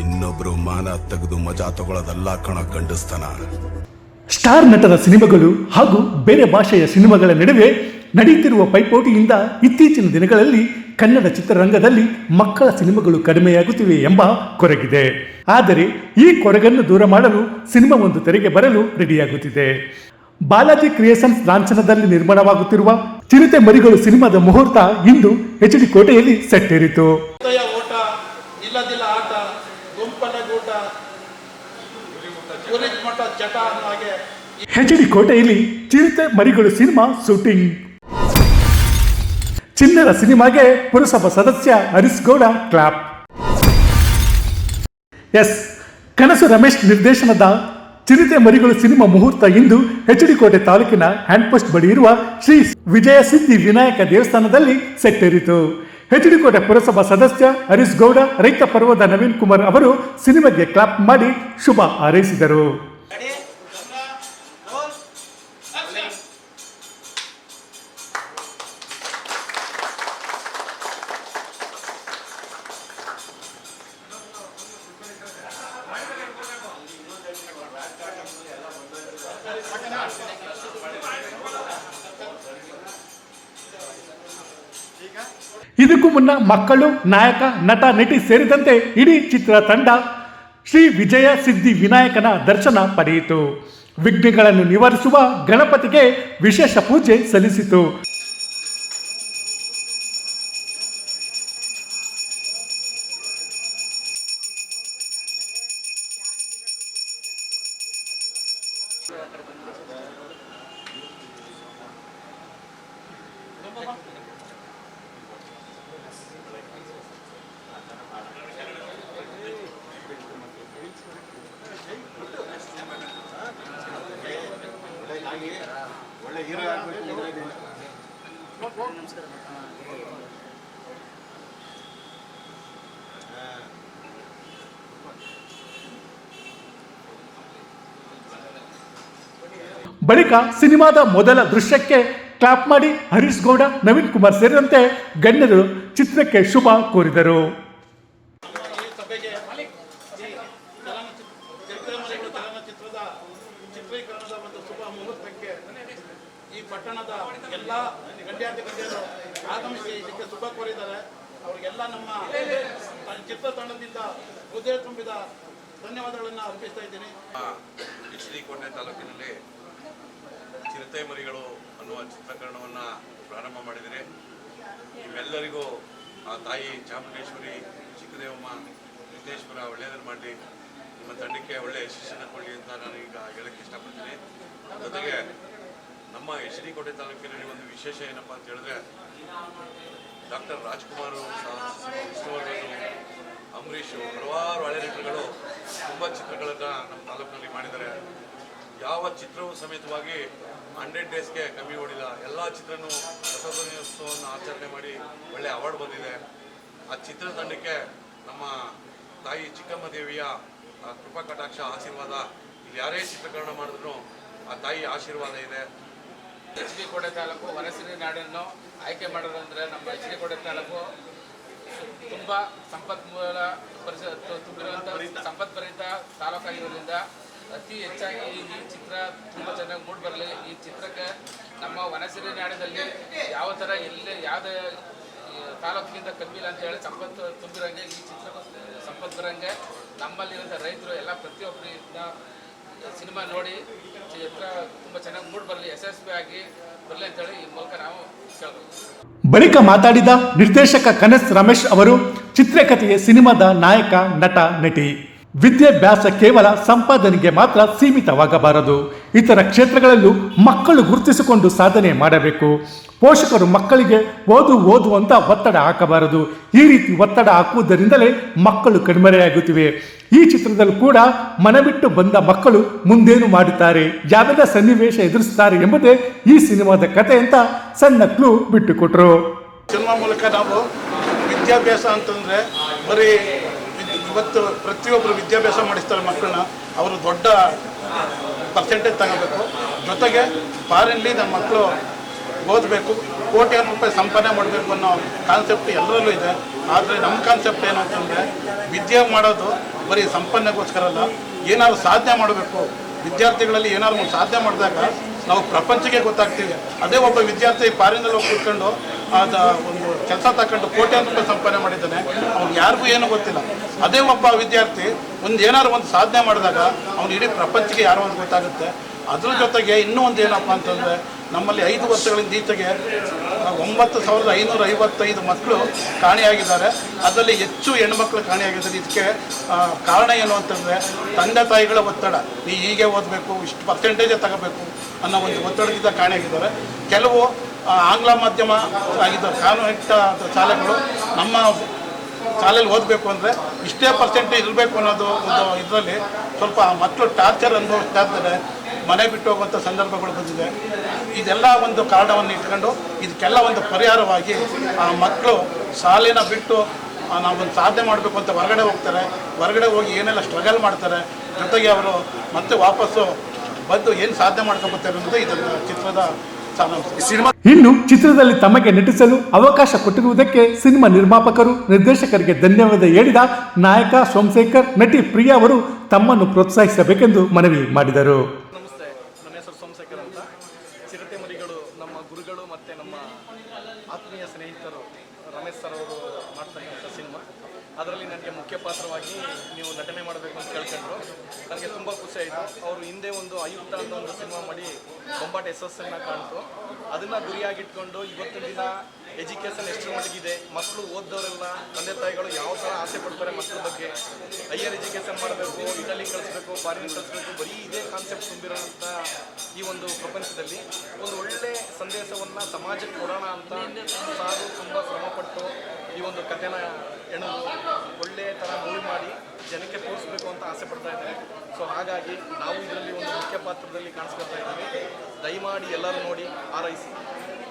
ಇನ್ನೊಬ್ರು ಮಾನ ತೆಗೆದು ಮಜಾ ತಗೊಳ್ಳೋದಲ್ಲ ಕಣ ಗಂಡಸ್ತನ. ಸ್ಟಾರ್ ನಟರ ಸಿನಿಮಾಗಳು ಹಾಗೂ ಬೇರೆ ಭಾಷೆಯ ಸಿನಿಮಾಗಳ ನಡುವೆ ನಡೆಯುತ್ತಿರುವ ಪೈಪೋಟಿಯಿಂದ ಇತ್ತೀಚಿನ ದಿನಗಳಲ್ಲಿ ಕನ್ನಡ ಚಿತ್ರರಂಗದಲ್ಲಿ ಮಕ್ಕಳ ಸಿನಿಮಾಗಳು ಕಡಿಮೆಯಾಗುತ್ತಿವೆ ಎಂಬ ಕೊರಗಿದೆ. ಆದರೆ ಈ ಕೊರಗನ್ನು ದೂರ ಮಾಡಲು ಸಿನಿಮಾ ಒಂದು ತೆರೆಗೆ ಬರಲು ರೆಡಿಯಾಗುತ್ತಿದೆ. ಬಾಲಾಜಿ ಕ್ರಿಯೇಷನ್ಸ್ ಲಾಂಛನದಲ್ಲಿ ನಿರ್ಮಾಣವಾಗುತ್ತಿರುವ ಚಿರತೆ ಮರಿಗಳು ಸಿನಿಮಾದ ಮುಹೂರ್ತ ಇಂದು ಎಚ್ ಡಿ ಕೋಟೆಯಲ್ಲಿ ಸೆಟ್ಟೇರಿತು. ಮಠ ಚಟ ಕೋಟೆಯಲ್ಲಿ ಚಿರತೆ ಮರಿಗಳು ಸಿನಿಮಾ ಶೂಟಿಂಗ್. ಚಿನ್ನರ ಸಿನಿಮಾಗೆ ಪುರಸಭಾ ಸದಸ್ಯ ಹರೀಶ್ ಗೌಡ ಕ್ಲಾಪ್. ಎಸ್, ಕನಸು ರಮೇಶ್ ನಿರ್ದೇಶನದ ಚಿರತೆ ಮರಿಗಳು ಸಿನಿಮಾ ಮುಹೂರ್ತ ಇಂದು ಹೆಚ್ಡಿ ಕೋಟೆ ತಾಲೂಕಿನ ಹ್ಯಾಂಡ್ ಪೋಸ್ಟ್ ಬಳಿ ಇರುವ ಶ್ರೀ ವಿಜಯ ಸಿದ್ಧಿ ವಿನಾಯಕ ದೇವಸ್ಥಾನದಲ್ಲಿ ಸೆಟ್ಟೇರಿತು. ಎಚ್ ಡಿ ಕೋಟೆ ಪುರಸಭಾ ಸದಸ್ಯ ಹರೀಶ್ ಗೌಡ, ರೈತ ಪರ್ವದ ನವೀನ್ ಕುಮಾರ್ ಅವರು ಸಿನಿಮಾಗೆ ಕ್ಲಾಪ್ ಮಾಡಿ ಶುಭ ಹಾರೈಸಿದರು. ಇದಕ್ಕೂ ಮುನ್ನ ಮಕ್ಕಳು, ನಾಯಕ, ನಟ, ನಟಿ ಸೇರಿದಂತೆ ಇಡೀ ಚಿತ್ರ ತಂಡ ಶ್ರೀ ವಿಜಯ ಸಿದ್ಧಿ ವಿನಾಯಕನ ದರ್ಶನ ಪಡೆಯಿತು. ವಿಘ್ನಗಳನ್ನು ನಿವಾರಿಸುವ ಗಣಪತಿಗೆ ವಿಶೇಷ ಪೂಜೆ ಸಲ್ಲಿಸಿತು. ಬಳಿಕ ಸಿನಿಮಾದ ಮೊದಲ ದೃಶ್ಯಕ್ಕೆ ಕ್ಲಾಪ್ ಮಾಡಿ ಹರೀಶ್ ಗೌಡ ನವೀನ್ ಕುಮಾರ್ ಸೇರಿದಂತೆ ಗಣ್ಯರು ಚಿತ್ರಕ್ಕೆ ಶುಭ ಕೋರಿದರು ಈ ಸಭೆಗೆ ಈ ಚಲನಚಿತ್ರ ಚಿತ್ರಮನೆಗಳು ಚಲನಚಿತ್ರದ ಚಿತ್ರೀಕರಣದ ಒಂದು ಶುಭ ಮುಹೂರ್ತಕ್ಕೆ ಈ ಪಟ್ಟಣದ ಎಲ್ಲ ಗಣ್ಯಾತಿ ಗಣ್ಯರು ಆಗಮಿಸಿ ಇದಕ್ಕೆ ಶುಭ ಕೋರಿದ್ದಾರೆ ಅವರಿಗೆಲ್ಲ ನಮ್ಮ ಚಿತ್ರ ತಂಡದಿಂದ ಹೃದಯ ತುಂಬಿದ ಧನ್ಯವಾದಗಳನ್ನು ಅರ್ಪಿಸ್ತಾ ಇದ್ದೀನಿ. ಎಚ್ ಡಿ ಕೋಟೆ ತಾಲೂಕಿನಲ್ಲಿ ಚಿರತೆ ಮರಿಗಳು ಅನ್ನುವ ಚಿತ್ರೀಕರಣವನ್ನು ಪ್ರಾರಂಭ ಮಾಡಿದರೆ ನಿಮ್ಮೆಲ್ಲರಿಗೂ ಆ ತಾಯಿ ಚಾಮುಂಡೇಶ್ವರಿ ಚಿಕ್ಕದೇವಮ್ಮ ಸಿದ್ದೇಶ್ವರ ಒಳ್ಳೆಯದನ್ನು ಮಾಡಲಿ, ನಿಮ್ಮ ತಂಡಕ್ಕೆ ಒಳ್ಳೆಯ ಯಶಸ್ಸನ್ನು ಕೊಡಲಿ ಅಂತ ನಾನು ಈಗ ಹೇಳಕ್ಕೆ ಇಷ್ಟಪಡ್ತೀನಿ. ಜೊತೆಗೆ ನಮ್ಮ ಎಚ್ ಡಿ ಕೋಟೆ ತಾಲೂಕಿನಲ್ಲಿ ಒಂದು ವಿಶೇಷ ಏನಪ್ಪ ಅಂತ ಹೇಳಿದ್ರೆ ಡಾಕ್ಟರ್ ರಾಜ್ಕುಮಾರ್ ವಿಷ್ಣುವರ್ಧನ್ ಅಂಬರೀಷು ಹಲವಾರು ಹಳೆ ನಟರುಗಳು ತುಂಬ ಚಿತ್ರಗಳನ್ನು ನಮ್ಮ ತಾಲೂಕಿನಲ್ಲಿ ಮಾಡಿದ್ದಾರೆ. ಯಾವ ಚಿತ್ರವೂ ಸಮೇತವಾಗಿ ಹಂಡ್ರೆಡ್ ಡೇಸ್ಗೆ ಕಮ್ಮಿ ಓಡಿಲ್ಲ. ಎಲ್ಲ ಚಿತ್ರನೂ ರಸೋತ್ಸವವನ್ನು ಆಚರಣೆ ಮಾಡಿ ಒಳ್ಳೆ ಅವಾರ್ಡ್ ಬಂದಿದೆ. ಆ ಚಿತ್ರತಂಡಕ್ಕೆ ನಮ್ಮ ತಾಯಿ ಚಿಕ್ಕಮ್ಮ ದೇವಿಯ ಕೃಪಾ ಕಟಾಕ್ಷ ಆಶೀರ್ವಾದ, ಇಲ್ಲಿ ಯಾರೇ ಚಿತ್ರೀಕರಣ ಮಾಡಿದ್ರು ಆ ತಾಯಿ ಆಶೀರ್ವಾದ ಇದೆ. ಎಚ್ ಡಿ ಕೋಟೆ ತಾಲೂಕು ವನಸಿರಿ ನಾಡನ್ನು ಆಯ್ಕೆ ಮಾಡೋದಂದ್ರೆ ನಮ್ಮ ಎಚ್ ಡಿ ಕೋಟೆ ತಾಲೂಕು ತುಂಬ ಸಂಪತ್ಮೂಲ ಪರಿಸ ತುಂಬಿರುವಂಥ ಸಂಪತ್ಭರಿತ ತಾಲೂಕಾಗಿರೋದ್ರಿಂದ ಅತಿ ಹೆಚ್ಚಾಗಿ ಈ ಚಿತ್ರ ತುಂಬ ಚೆನ್ನಾಗಿ ಮೂಡಿ ಬರಲಿ. ಈ ಚಿತ್ರಕ್ಕೆ ನಮ್ಮ ವನಸಿರಿ ನಾಡಿನಲ್ಲಿ ಯಾವ ಥರ ಎಲ್ಲಿ ಯಾವುದೇ ತಾಲೂಕಿಗಿಂತ ಕಮ್ಮಿ ಇಲ್ಲ ಅಂತ ಹೇಳಿ ಸಂಪತ್ತು ತುಂಬಿರಂಗೆ ಈ ಚಿತ್ರ ಸಂಪತ್ತು ಬರಂಗೆ ನಮ್ಮಲ್ಲಿರುವಂಥ ರೈತರು ಎಲ್ಲ ಪ್ರತಿಯೊಬ್ಬರಿಂದ ಸಿನಿಮಾ ನೋಡಿ ಚಿತ್ರ ತುಂಬ ಚೆನ್ನಾಗಿ ಮೂಡ್ ಬರಲಿ, ಯಶಸ್ವಿ ಆಗಿ ಬರಲಿ ಅಂತೇಳಿ ಈ ಮೂಲಕ ನಾವು ಬಳಿಕ ಮಾತಾಡಿದ ನಿರ್ದೇಶಕ ಕನಸ್ ರಮೇಶ್ ಅವರು ಚಿತ್ರಕಥೆಯ ಸಿನಿಮಾದ ನಾಯಕ, ನಟ, ನಟಿ. ವಿದ್ಯಾಭ್ಯಾಸ ಕೇವಲ ಸಂಪಾದನೆಗೆ ಮಾತ್ರ ಸೀಮಿತವಾಗಬಾರದು. ಇತರ ಕ್ಷೇತ್ರಗಳಲ್ಲೂ ಮಕ್ಕಳು ಗುರುತಿಸಿಕೊಂಡು ಸಾಧನೆ ಮಾಡಬೇಕು. ಪೋಷಕರು ಮಕ್ಕಳಿಗೆ ಓದು ಓದು ಅಂತ ಒತ್ತಡ ಹಾಕಬಾರದು. ಈ ರೀತಿ ಒತ್ತಡ ಹಾಕುವುದರಿಂದಲೇ ಮಕ್ಕಳು ಕಣ್ಮರೆಯಾಗುತ್ತಿವೆ. ಈ ಚಿತ್ರದಲ್ಲೂ ಕೂಡ ಮನಬಿಟ್ಟು ಬಂದ ಮಕ್ಕಳು ಮುಂದೇನು ಮಾಡುತ್ತಾರೆ? ಯಾವೆಲ್ಲ ಸನ್ನಿವೇಶ ಎದುರಿಸುತ್ತಾರೆ ಎಂಬುದೇ ಈ ಸಿನಿಮಾದ ಕಥೆ ಅಂತ ಸಣ್ಣ ಕ್ಲೂ ಬಿಟ್ಟುಕೊಟ್ರು. ಸಿನಿಮಾ ಮೂಲಕ ನಾವು ವಿದ್ಯಾಭ್ಯಾಸ ಅಂತಂದರೆ ಬರೀ ಇವತ್ತು ಪ್ರತಿಯೊಬ್ಬರು ವಿದ್ಯಾಭ್ಯಾಸ ಮಾಡಿಸ್ತಾರೆ ಮಕ್ಕಳನ್ನ, ಅವರು ದೊಡ್ಡ ಪರ್ಸೆಂಟೇಜ್ ತಗೋಬೇಕು. ಜೊತೆಗೆ ಫಾರಿನ್ಲಿ ನಮ್ಮ ಮಕ್ಕಳು ಓದಬೇಕು ಕೋಟ್ಯಾಂತರ ರೂಪಾಯಿ ಸಂಪಾದನೆ ಮಾಡಬೇಕು ಅನ್ನೋ ಕಾನ್ಸೆಪ್ಟ್ ಎಲ್ಲರಲ್ಲೂ ಇದೆ. ಆದರೆ ನಮ್ಮ ಕಾನ್ಸೆಪ್ಟ್ ಏನು ಅಂತಂದರೆ, ವಿದ್ಯೆ ಮಾಡೋದು ಬರೀ ಸಂಪನ್ನಗೋಸ್ಕರ ಅಲ್ಲ. ಏನಾದ್ರು ಸಾಧನೆ ಮಾಡಬೇಕು. ವಿದ್ಯಾರ್ಥಿಗಳಲ್ಲಿ ಏನಾದ್ರು ಸಾಧನೆ ಮಾಡಿದಾಗ ನಾವು ಪ್ರಪಂಚಕ್ಕೆ ಗೊತ್ತಾಗ್ತೀವಿ. ಅದೇ ಒಬ್ಬ ವಿದ್ಯಾರ್ಥಿ ಫಾರಿನಲ್ಲಿ ಹೋಗಿ ಕೂತ್ಕೊಂಡು ಅದ ಒಂದು ಕೆಲಸ ತಗೊಂಡು ಕೋಟ್ಯಾಂತರ ರೂಪಾಯಿ ಸಂಪಾದನೆ ಮಾಡಿದ್ದಾನೆ. ಅವ್ನು ಯಾರಿಗೂ ಏನು ಗೊತ್ತಿಲ್ಲ. ಅದೇ ಒಬ್ಬ ವಿದ್ಯಾರ್ಥಿ ಒಂದು ಏನಾದ್ರು ಒಂದು ಸಾಧನೆ ಮಾಡಿದಾಗ ಅವ್ನು ಇಡೀ ಪ್ರಪಂಚಕ್ಕೆ ಯಾರೋ ಒಂದು ಗೊತ್ತಾಗುತ್ತೆ. ಅದ್ರ ಜೊತೆಗೆ ಇನ್ನೂ ಒಂದು ಏನಪ್ಪ ಅಂತಂದರೆ ನಮ್ಮಲ್ಲಿ ಐದು ವರ್ಷಗಳಿಂದ ಈಚೆಗೆ ಒಂಬತ್ತು ಸಾವಿರದ ಐನೂರ ಐವತ್ತೈದು ಮಕ್ಕಳು ಕಾಣೆಯಾಗಿದ್ದಾರೆ. ಅದರಲ್ಲಿ ಹೆಚ್ಚು ಹೆಣ್ಮಕ್ಳು ಕಾಣೆಯಾಗಿದ್ದಾರೆ. ಇದಕ್ಕೆ ಕಾರಣ ಏನು ಅಂತಂದರೆ ತಂದೆ ತಾಯಿಗಳ ಒತ್ತಡ. ನೀ ಹೀಗೆ ಓದಬೇಕು, ಇಷ್ಟು ಪರ್ಸೆಂಟೇಜೇ ತಗೋಬೇಕು ಅನ್ನೋ ಒಂದು ಒತ್ತಡದಿಂದ ಕಾಣೆಯಾಗಿದ್ದಾರೆ. ಕೆಲವು ಆಂಗ್ಲ ಮಾಧ್ಯಮ ಆಗಿದ್ದ ಕಾನ್ವೆಂಟ್ ಶಾಲೆಗಳು ನಮ್ಮ ಶಾಲೆಯಲ್ಲಿ ಓದಬೇಕು ಅಂದರೆ ಇಷ್ಟೇ ಪರ್ಸೆಂಟೇಜ್ ಇರಬೇಕು ಅನ್ನೋದು ಒಂದು ಇದರಲ್ಲಿ ಸ್ವಲ್ಪ ಮಕ್ಕಳು ಟಾರ್ಚರ್ ಅನುಭವಿಸ್ತಾ ಇದ್ದಾರೆ ಮನೆ ಬಿಟ್ಟು ಹೋಗುವಂಥ ಸಂದರ್ಭಗಳು ಬಂದಿದೆ. ಇದೆಲ್ಲ ಒಂದು ಕಾರಣವನ್ನು ಇಟ್ಕೊಂಡು ಇದಕ್ಕೆಲ್ಲ ಒಂದು ಪರಿಹಾರವಾಗಿ ಆ ಮಕ್ಕಳು ಶಾಲೆನ ಬಿಟ್ಟು ನಾವೊಂದು ಸಾಧನೆ ಮಾಡಬೇಕು ಅಂತ ಹೊರಗಡೆ ಹೋಗ್ತಾರೆ. ಹೊರಗಡೆ ಹೋಗಿ ಏನೆಲ್ಲ ಸ್ಟ್ರಗಲ್ ಮಾಡ್ತಾರೆ, ಜೊತೆಗೆ ಅವರು ಮತ್ತೆ ವಾಪಸ್ಸು ಬಂದು ಏನು ಸಾಧನೆ ಮಾಡ್ಕೊಬರ್ತಾರೆ ಅನ್ನೋದು ಇದನ್ನು ಚಿತ್ರದ ಇನ್ನು ಚಿತ್ರದಲ್ಲಿ ತಮಗೆ ನಟಿಸಲು ಅವಕಾಶ ಕೊಟ್ಟಿರುವುದಕ್ಕೆ ಸಿನಿಮಾ ನಿರ್ಮಾಪಕರು, ನಿರ್ದೇಶಕರಿಗೆ ಧನ್ಯವಾದ ಹೇಳಿದ ನಾಯಕ ಸೋಮಶೇಖರ್, ನಟಿ ಪ್ರಿಯಾ ಅವರು ತಮ್ಮನ್ನು ಪ್ರೋತ್ಸಾಹಿಸಬೇಕೆಂದು ಮನವಿ ಮಾಡಿದರು ನಮಸ್ತೆ ನನ್ನ ಹೆಸರು ಸೋಮಶೇಖರ್ ಅಂತ ಚಿರತೆ ಮರಿಗಳು ನಮ್ಮ ಗುರುಗಳು ಮತ್ತು ನಮ್ಮ ಆತ್ಮೀಯ ಸ್ನೇಹಿತರು ರಮೇಶ್ ಸರ್ ಅವರು ಮಾಡ್ತಕ್ಕಂಥ ಸಿನಿಮಾ. ಅದರಲ್ಲಿ ನನಗೆ ಮುಖ್ಯ ಪಾತ್ರವಾಗಿ ನೀವು ನಟನೆ ಮಾಡಬೇಕು ಅಂತ ಕೇಳ್ಕೊಂಡ್ರು. ನನಗೆ ತುಂಬ ಖುಷಿ ಆಯಿತು. ಅವರು ಹಿಂದೆ ಒಂದು ಆಯುಕ್ತ ಅಂತ ಒಂದು ಸಿನಿಮಾ ಮಾಡಿ ಬೊಂಬಾಟ್ ಯಶಸ್ಸನ್ನು ಕಾಣ್ತು. ಅದನ್ನು ಗುರಿಯಾಗಿಟ್ಕೊಂಡು ಇವತ್ತಿನ ದಿನ ಎಜುಕೇಷನ್ ಎಷ್ಟು ಮಟ್ಟಿಗಿದೆ ಮಕ್ಕಳು ಓದ್ದವರೆಲ್ಲ ತಂದೆ ತಾಯಿಗಳು ಯಾವ ಥರ ಆಸೆ ಪಡ್ತಾರೆ ಮಕ್ಕಳ ಬಗ್ಗೆ ಹೈಯರ್ ಎಜುಕೇಷನ್ ಮಾಡಬೇಕು ಇಟಲಿ ಕಳಿಸ್ಬೇಕು ಫಾರಿನ್ ಕಳಿಸ್ಬೇಕು, ಬರೀ ಇದೇ ಕಾನ್ಸೆಪ್ಟ್ ತುಂಬಿರೋಂಥ ಈ ಒಂದು ಪ್ರಪಂಚದಲ್ಲಿ ಒಂದು ಒಳ್ಳೆ ಸಂದೇಶವನ್ನು ಸಮಾಜಕ್ಕೆ ಕೊಡೋಣ ಅಂತ ಸಾರು ತುಂಬ ಶ್ರಮಪಟ್ಟು ಈ ಒಂದು ಕಥೆನ ಹೆಣ್ಣು ಒಳ್ಳೆ ಥರ ಮೂವಿ ಮಾಡಿ ಜನಕ್ಕೆ ತೋರಿಸ್ಬೇಕು ಅಂತ ಆಸೆ ಪಡ್ತಾ ಇದ್ದಾರೆ. ಸೊ ಹಾಗಾಗಿ ನಾವು ಇದರಲ್ಲಿ ಒಂದು ಮುಖ್ಯ ಪಾತ್ರದಲ್ಲಿ ಕಾಣಿಸ್ಕೊಳ್ತಾ ಇದ್ದೀವಿ. ದಯಮಾಡಿ ಎಲ್ಲರೂ ನೋಡಿ ಆರೈಸಿ.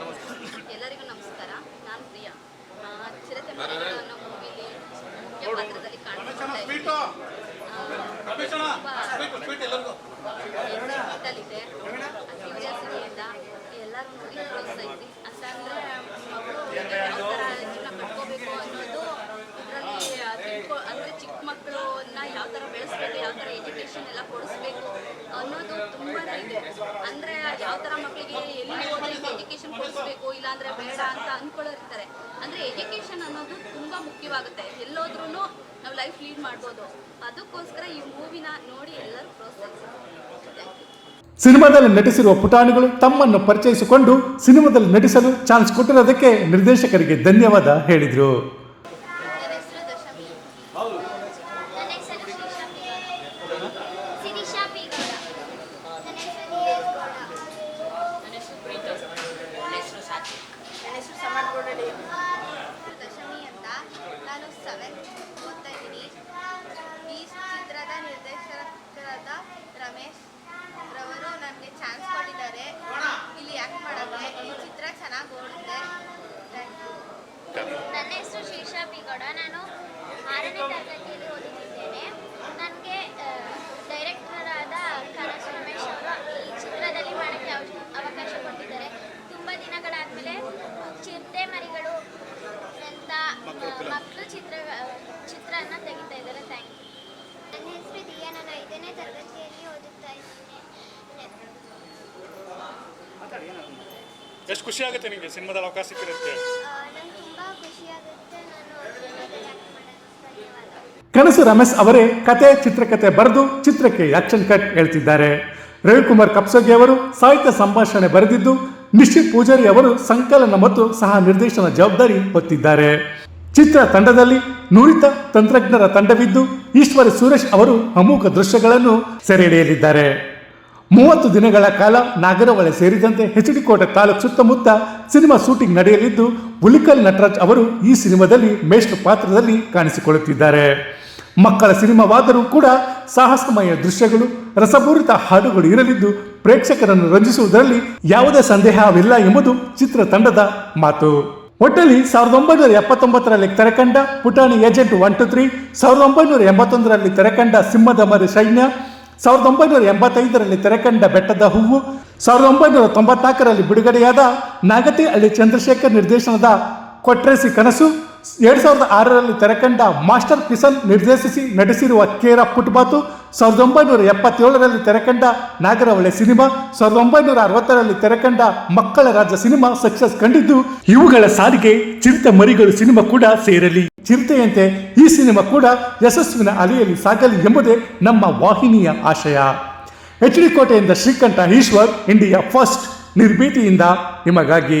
ನಮಸ್ತೆ. ಎಲ್ಲರಿಗೂ ನಮಸ್ಕಾರ. ನಾನು ಪ್ರಿಯಾ. ಆ, ಚಿರತೆ ಅನ್ನೋ ಮೂವಿಲಿ ಮುಖ್ಯ ಪಾತ್ರದಲ್ಲಿ ಎಕ್ಸೈಟ್ಮೆಂಟಲ್ಲಿದೆ ಕ್ಯೂರಿಯಾಸಿಟಿಯಿಂದ ಎಲ್ಲರೂ ನೋಡಿ ಪ್ರೋತ್ಸಾಹಿಸಿ ಅಂತ ಅಂದ್ರೆ ಮಕ್ಕಳು ಯಾವ ಥರ ಜೀವನ ಕಟ್ಕೋಬೇಕು ಅನ್ನೋದು ಇದರಲ್ಲಿ ತಿಳ್ಕೊ ಅಂದರೆ ಚಿಕ್ಕ ಮಕ್ಕಳನ್ನ ಯಾವ ಥರ ಬೆಳೆಸ್ಬೇಕು ಯಾವ ಥರ ಎಜುಕೇಶನ್ ಎಲ್ಲ ಕೊಡಿಸ್ಬೇಕು ಅನ್ನೋದು ತುಂಬಾ ಇದೆ. ಅಂದ್ರೆ ಯಾವ ತರ ಮಕ್ಕಳಿಗೆ ಎಲ್ಲಿ ಎಜುಕೇಶನ್ ಕೊಡಿಸ್ಬೇಕು, ಇಲ್ಲಾಂದ್ರೆ ಬೇಡ ಅಂತ ಅಂದ್ಕೊಳ್ಳೋರು ಇರ್ತಾರೆ ಎಜುಕೇಶನ್ ಅನ್ನೋದು ತುಂಬಾ ಮುಖ್ಯವಾಗುತ್ತೆ. ಎಲ್ಲೋದ್ರೂ ನಾವು ಲೈಫ್ ಲೀಡ್ ಮಾಡ್ಬೋದು. ಅದಕ್ಕೋಸ್ಕರ ಈ ಮೂವಿನ ನೋಡಿ ಎಲ್ಲರೂ ಪ್ರೋತ್ಸಾಹಿಸಿ ಥ್ಯಾಂಕ್ ಸಿನಿಮಾದಲ್ಲಿ ನಟಿಸಿರುವ ಪುಟಾಣಿಗಳು ತಮ್ಮನ್ನು ಪರಿಚಯಿಸಿಕೊಂಡು ಸಿನಿಮಾದಲ್ಲಿ ನಟಿಸಲು ಚಾನ್ಸ್ ಕೊಟ್ಟಿರೋದಕ್ಕೆ ನಿರ್ದೇಶಕರಿಗೆ ಧನ್ಯವಾದ ಹೇಳಿದರು ನನ್ನ ಹೆಸರು ದಶಮಿ ನನ್ನ ಹೆಸರು ಶ್ರೀಶಾ ಪಿ ಸಿರಿಶಾ ಪಿ ಗೌಡ ನನ್ನ ಹೆಸರು ನಿಯೇಶ್ ಗೌಡ ನನ್ನ ಹೆಸರು ಪ್ರೀತಾ ನನ್ನ ಹೆಸರು ಸಾತ್ವಿಕ್ ನನ್ನ ಹೆಸರು ಸಮಾನ್ ಗೌಡಡಿ ದಶಮಿ ಅಂತ ನಾನು ಸೆವೆಂತ್ ಓದ್ತಾ ಇದ್ದೀನಿ ಈ ಚಿತ್ರದ ನಿರ್ದೇಶಕರಾದ ರಮೇಶ್ ರವರು ನನಗೆ ಚಾನ್ಸ್ ಕೊಟ್ಟಿದ್ದಾರೆ ಇಲ್ಲಿ ಯಾಕೆ ಮಾಡೋಕ್ಕೆ ಈ ಚಿತ್ರ ಚೆನ್ನಾಗಿ ಓಡುತ್ತೆ ಥ್ಯಾಂಕ್ ಯು ನನ್ನ ಹೆಸರು ಶೀರ್ಷಾ ಪಿಗೌಡ ನಾನು ಆರನೇ ತರಗತಿಯಲ್ಲಿ ಓದುತ್ತಿದ್ದೇನೆ. ನನಗೆ ಡೈರೆಕ್ಟರ್ ಆದ ಕನಸು ರಮೇಶ್ ಅವರು ಈ ಚಿತ್ರದಲ್ಲಿ ಮಾಡೋಕ್ಕೆ ಅವ- ಅವಕಾಶ ಕೊಟ್ಟಿದ್ದಾರೆ. ತುಂಬ ದಿನಗಳಾದಮೇಲೆ ಚಿರತೆ ಮರಿಗಳು ಅಂತ ಮಕ್ಕಳು ಚಿತ್ರ ಚಿತ್ರನ ತೆಗಿತಾ ಇದ್ದಾರೆ. ಥ್ಯಾಂಕ್ ಯು ನನ್ನ ಹೆಸರು ದಿಯಾ. ನಾನು ಐದನೇ ತರಗತಿಯಲ್ಲಿ ಓದುತ್ತಾ ಇದ್ದೇನೆ. ಎಷ್ಟು ಖುಷಿ ಆಗುತ್ತೆ ನಿಮಗೆ ಸಿನಿಮಾದಲ್ಲಿ ಅವಕಾಶ ಸಿಕ್ಕಿರುತ್ತೆ ನಂಗೆ ತುಂಬ ಖುಷಿಯಾಗುತ್ತೆ ನಾನು ಸಿನಿಮಾದಲ್ಲಿ ಆ್ಯಕ್ಟ್ ಮಾಡೋದು ಧನ್ಯವಾದ ಕನಸು ರಮೇಶ್ ಅವರೇ ಕತೆ ಚಿತ್ರಕಥೆ ಬರೆದು ಚಿತ್ರಕ್ಕೆ ಆಕ್ಷನ್ ಕಟ್ ಹೇಳ್ತಿದ್ದಾರೆ. ರವಿಕುಮಾರ್ ಕಪ್ಸೋಗಿ ಅವರು ಸಾಹಿತ್ಯ ಸಂಭಾಷಣೆ ಬರೆದಿದ್ದು, ನಿಶ್ಚಿತ್ ಪೂಜಾರಿ ಅವರು ಸಂಕಲನ ಮತ್ತು ಸಹ ನಿರ್ದೇಶನ ಜವಾಬ್ದಾರಿ ಹೊತ್ತಿದ್ದಾರೆ. ಚಿತ್ರ ತಂಡದಲ್ಲಿ ನುರಿತ ತಂತ್ರಜ್ಞರ ತಂಡವಿದ್ದು, ಈಶ್ವರ ಸುರೇಶ್ ಅವರು ಅಮೂಖ ದೃಶ್ಯಗಳನ್ನು ಸೆರೆ ಹಿಡಿಯಲಿದ್ದಾರೆ ಮೂವತ್ತು ದಿನಗಳ ಕಾಲ ನಾಗರಹೊಳೆ ಸೇರಿದಂತೆ ಎಚ್ ಡಿ ಕೋಟೆ ತಾಲೂಕು ಸುತ್ತಮುತ್ತ ಸಿನಿಮಾ ಶೂಟಿಂಗ್ ನಡೆಯಲಿದ್ದು ಉಲಿಕಲ್ ನಟರಾಜ್ ಅವರು ಈ ಸಿನಿಮಾದಲ್ಲಿ ಮೇಷ್ಟ್ರ ಪಾತ್ರದಲ್ಲಿ ಕಾಣಿಸಿಕೊಳ್ಳುತ್ತಿದ್ದಾರೆ. ಮಕ್ಕಳ ಸಿನಿಮಾವಾದರೂ ಕೂಡ ಸಾಹಸಮಯ ದೃಶ್ಯಗಳು ರಸಪೂರಿತ ಹಾಡುಗಳು ಇರಲಿದ್ದು ಪ್ರೇಕ್ಷಕರನ್ನು ರಂಜಿಸುವುದರಲ್ಲಿ ಯಾವುದೇ ಸಂದೇಹವಿಲ್ಲ ಎಂಬುದು ಚಿತ್ರತಂಡದ ಮಾತು. ಒಟ್ಟಲ್ಲಿ ಸಾವಿರದ ಒಂಬೈನೂರ ಎಪ್ಪತ್ತೊಂಬತ್ತರಲ್ಲಿ ತೆರೆಕಂಡ ಪುಟಾಣಿ ಏಜೆಂಟ್ ಒನ್ ಟು ತ್ರೀ, ಸಾವಿರದ ಒಂಬೈನೂರ ಎಂಬತ್ತೊಂದರಲ್ಲಿ ತೆರೆಕಂಡ ಸಿಂಹದ ಮರಿ ಸೈನ್ಯ, ಸಾವಿರದ ಒಂಬೈನೂರ ಎಂಬತ್ತೈದರಲ್ಲಿ ತೆರೆಕಂಡ ಬೆಟ್ಟದ ಹೂವು, ಸಾವಿರದ ಒಂಬೈನೂರ ತೊಂಬತ್ನಾಲ್ಕರಲ್ಲಿ ಬಿಡುಗಡೆಯಾದ ನಾಗತಿಹಳ್ಳಿ ಚಂದ್ರಶೇಖರ್ ನಿರ್ದೇಶನದ ಕೊಟ್ರೇಸಿ ಕನಸು ಎರಡ್ ಸಾವಿರದ ಆರರಲ್ಲಿ ತೆರೆಕಂಡ ಮಾಸ್ಟರ್ ಕಿಸನ್ ನಿರ್ದೇಶಿಸಿ ನಟಿಸಿರುವ ಕೇರ ಪುಟ್ಬಾತು, ಸಾವಿರದ ಒಂಬೈನೂರ ಎಪ್ಪತ್ತೇಳರಲ್ಲಿ ತೆರೆಕಂಡ ನಾಗರಹೊಳೆ ಸಿನಿಮಾ, ಸಾವಿರದ ಒಂಬೈನೂರ ಅರವತ್ತರಲ್ಲಿ ತೆರೆಕಂಡ ಮಕ್ಕಳ ರಾಜ ಸಿನಿಮಾ ಸಕ್ಸಸ್ ಕಂಡಿದ್ದು, ಇವುಗಳ ಸಾರಿಗೆ ಚಿರತೆ ಮರಿಗಳು ಸಿನಿಮಾ ಕೂಡ ಸೇರಲಿ. ಚಿರತೆಯಂತೆ ಈ ಸಿನಿಮಾ ಕೂಡ ಯಶಸ್ವಿನ ಅಲೆಯಲ್ಲಿ ಸಾಗಲಿ ಎಂಬುದೇ ನಮ್ಮ ವಾಹಿನಿಯ ಆಶಯ. ಎಚ್ ಡಿ ಕೋಟೆಯಿಂದ ಶ್ರೀಕಂಠ ಈಶ್ವರ್, ಇಂಡಿಯಾ ಫಸ್ಟ್ ನಿರ್ಭೀತಿಯಿಂದ ನಿಮಗಾಗಿ.